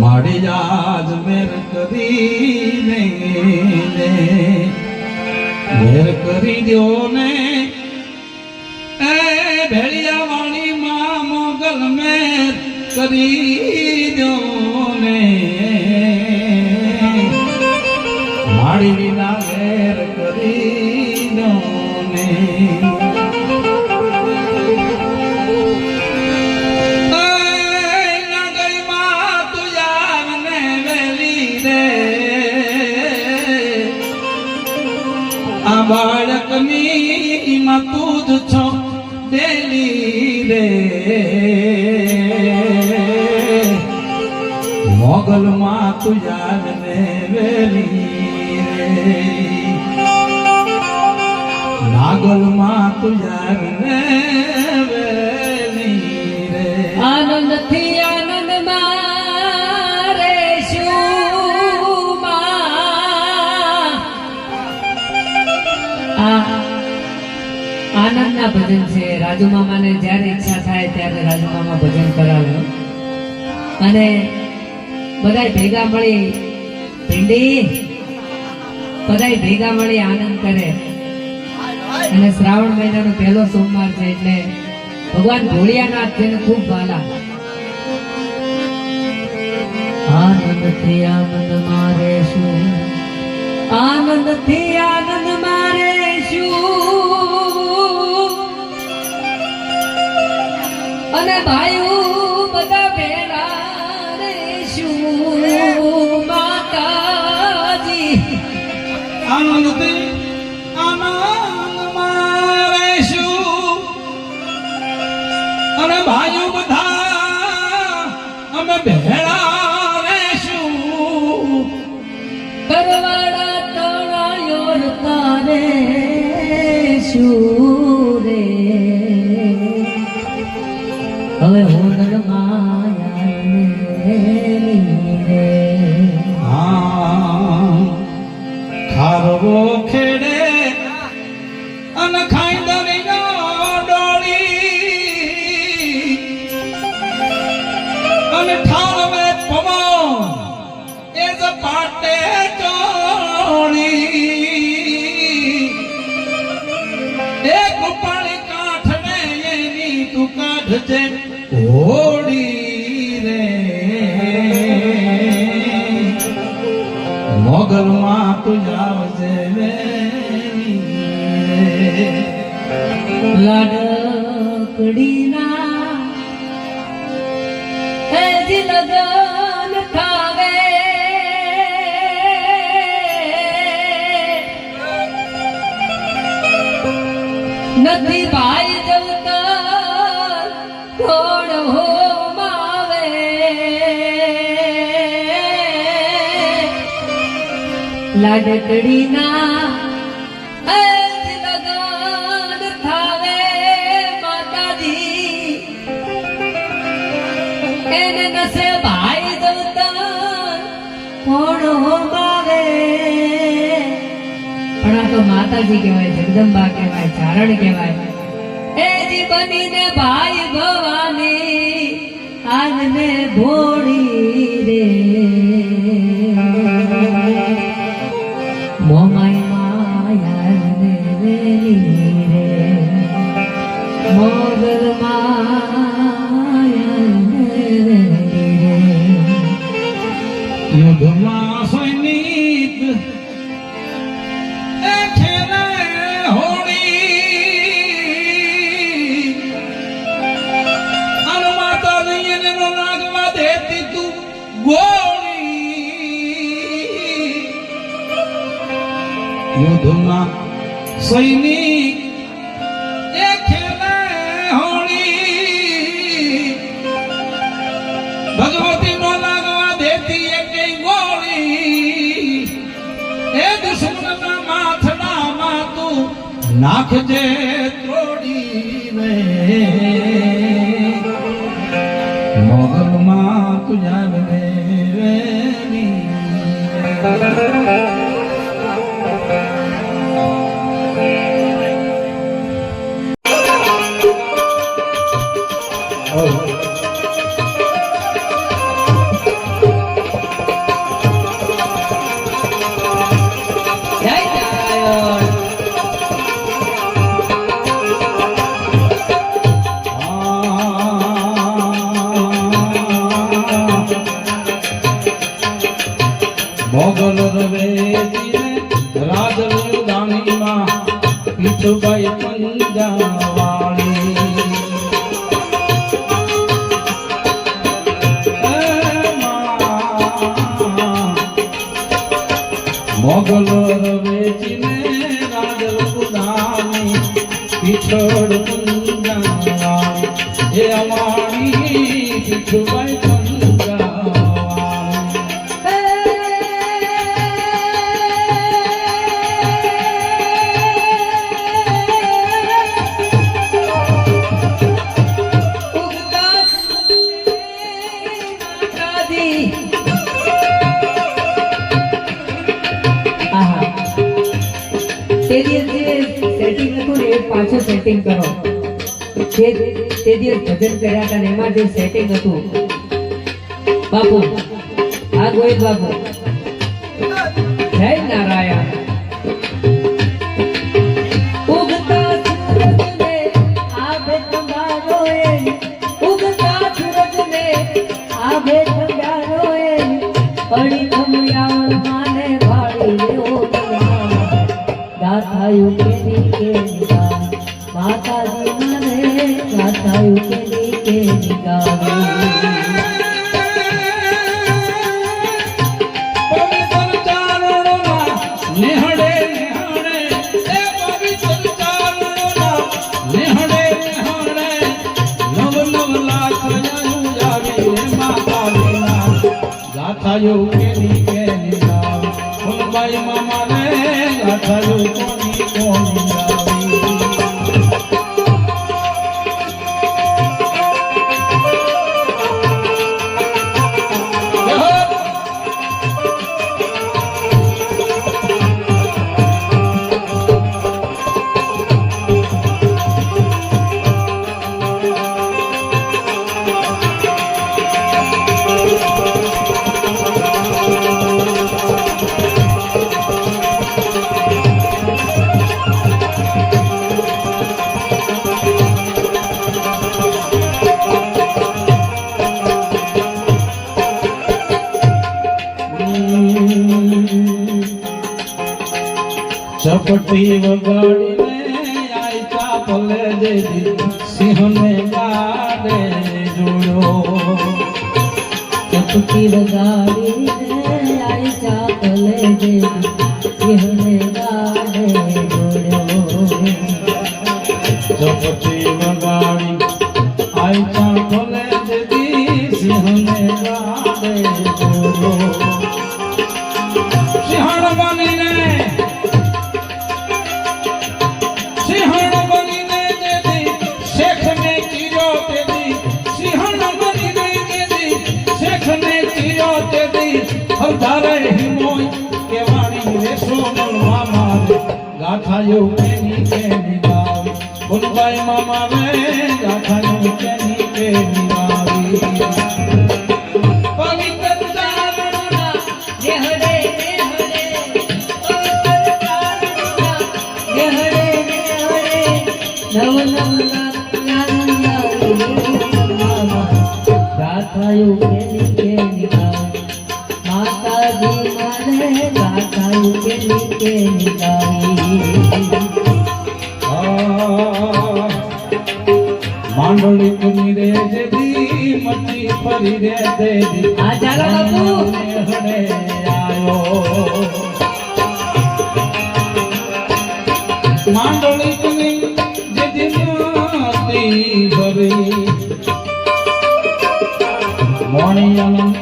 માડી જાજ મેર કરીને મેર કરી દો ને. એ ભેળિયા વાણી માં મોગલ મેર કરી માં તું જ છો ડેલી રે. મોગલ માં તું યાદ ને વેલી નાગલમાં તું ને આનંદના ભજન છે. રાજુ મામાને જ્યારે ઈચ્છા થાય ત્યારે રાજુ મામા ભજન કરાવે. અને બધા ભેગા મળી ભીંડી. બધા ભેગા મળી આનંદ કરે. અને શ્રાવણ મહિનાનો પહેલો સોમવાર છે એટલે ભગવાન ભોળિયાનાથ જેને ખૂબ વાલા આનંદથી આનંદ મારે શું? આનંદથી આનંદ અને ભાઈઓ બધા ભેળા રેશું માતાજી. આનંદ મારેશું અને ભાઈઓ બધા અમે ભેળા રહેશું કરવાડા તળાયો તારે શું? હોડી રે મોગલ માં આવજે રે. લાડકડીના થાવે નથી ભાઈ લાડકડીના લગન થાવે માતાજી. એને નસે ભાઈ જવતર કોણ હોમાવે પણ આ તો માતાજી કહેવાય, જગદંબા કહેવાય, ચારણ કહેવાય. એ જી બનીને ભાઈ ભવાની આજને ભોળી રે. યુદ્ધમાં સૈનિક એ ખેલે હોળી. ભગવતી નો લાગવા દેતી એક ગોળી. એ દુશ્મનના માથડામાં તું નાખજે ત્રોડી રે. મોગલ રવેચીને રાજલ દાણી પીઠળ પંજાવાળી એ અમારી પીઠભાઈ પાછું સેટિંગ કરો. જે તે દિવસ ભજન કર્યા હતા એમાં જે સેટિંગ હતું. બાપુ આ ગોહિત બાપુ. જય નારાયણ. ઉગતા સૂરજને ગાથાયું કેની કેની ગાવી ફૂલબાઈ મામાને ગાથાયું કોની કોની पटी बगाड़ी में आई चापल दे दी सिंहने गाड़े जोड़ो चपटी बगाड़ी में आई चापल दे दी सिंहने गाड़े जोड़ो चपटी बगाड़ी आई चापल હરધારે હિમોય કેવાણી સોનલ મામા ગાથા યો કેની કેની ગાવી ફૂલભાઈ મામા રે ગાથાયો કેની કેની ગાવી પવિત્ર ચારણોના માંડળી કુની રે જેદી મટી ફરી રે દેદી આ ચાલો બાપુ. હણે આયો માંડળી કુની જેદી મટી ફરી મોણિયા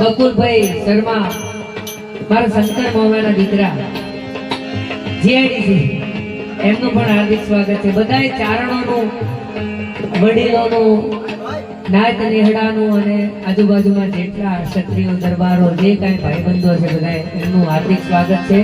બકુલભાઈ શર્મા મારા શંકર મામાના દીકરા. જીઆઈડીસી. એમનું પણ હાર્દિક સ્વાગત છે. બધાય ચારણોનું વડીલોનું, નાત નિહડાનું અને આજુબાજુમાં જેટલા ક્ષત્રિયો, દરબારો, જે કાંઈ ભાઈબંધો છે બધા એમનું હાર્દિક સ્વાગત છે.